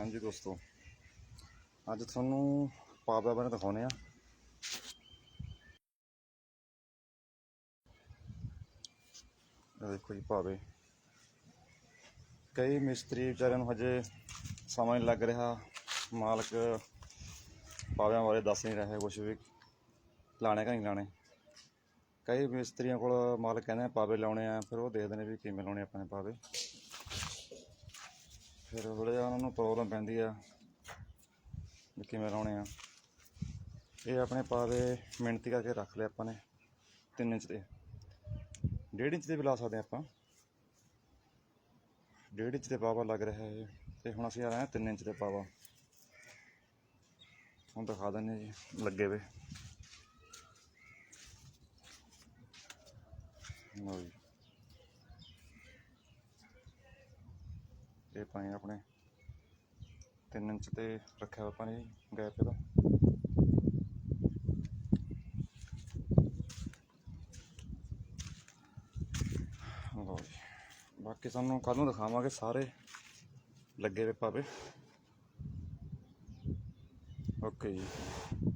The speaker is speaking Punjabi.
ਹਾਂਜੀ ਦੋਸਤੋ, ਅੱਜ ਤੁਹਾਨੂੰ ਪਾਵਾ ਬਾਰੇ ਦਿਖਾਉਣੇ ਆ ਦੇਖੋ ਜੀ ਪਾਵੇ। ਕਈ ਮਿਸਤਰੀ ਵਿਚਾਰਿਆਂ ਨੂੰ ਹਜੇ ਸਮਾਂ ਨਹੀਂ ਲੱਗ ਰਿਹਾ। ਮਾਲਕ ਪਾਵਿਆਂ ਬਾਰੇ ਦੱਸ ਨਹੀਂ ਰਿਹਾ ਕੁਝ ਵੀ ਲਾਣੇ ਕਿ ਨਹੀਂ ਲਾਣੇ ਕਈ ਮਿਸਤਰੀਆਂ ਕੋਲ ਮਾਲਕ ਕਹਿੰਦੇ ਪਾਵੇ ਲਾਉਣੇ ਆ, ਫਿਰ ਉਹ ਦੇਖਦੇ ਨੇ ਵੀ ਕਿਵੇਂ ਲਾਉਣੇ ਆਪਣੇ ਪਾਵੇ। ਫਿਰ ਥੋੜ੍ਹਾ ਜਿਹਾ ਉਹਨਾਂ ਨੂੰ ਪ੍ਰੋਬਲਮ ਪੈਂਦੀ ਆ ਵੀ ਕਿਵੇਂ ਲਾਉਣੇ ਆ। ਇਹ ਆਪਣੇ ਪਾਵੇ ਮਿਹਨਤੀ ਕਰਕੇ ਰੱਖ ਲਿਆ ਆਪਾਂ ਨੇ 3 ਇੰਚ ਦੇ। 1.5 ਇੰਚ ਦੇ ਵੀ ਲਾ ਸਕਦੇ ਆਪਾਂ। 1.5 ਇੰਚ ਦੇ ਪਾਵਾ ਲੱਗ ਰਿਹਾ ਹੈ ਇਹ, ਤੇ ਹੁਣ ਅਸੀਂ ਆ ਰਹੇ ਹਾਂ 3 ਇੰਚ ਦੇ ਪਾਵਾ ਹੁਣ ਦਿਖਾ ਦਿੰਦੇ ਜੀ, ਲੱਗੇ ਵੇ। ਲਓ ਜੀ। ਇਹ ਪਾਣੀ ਆਪਣੇ 3 ਇੰਚ ਤੇ ਰੱਖਿਆ ਵਾ ਪਾਣੀ ਜੀ ਗੈਪ ਇਹਦਾ। ਲਓ ਜੀ, ਬਾਕੀ ਸਾਨੂੰ ਕੱਲ ਨੂੰ ਦਿਖਾਵਾਂਗੇ ਸਾਰੇ ਲੱਗੇ ਵੇ ਪਾਵੇ ਓਕੇ ਜੀ।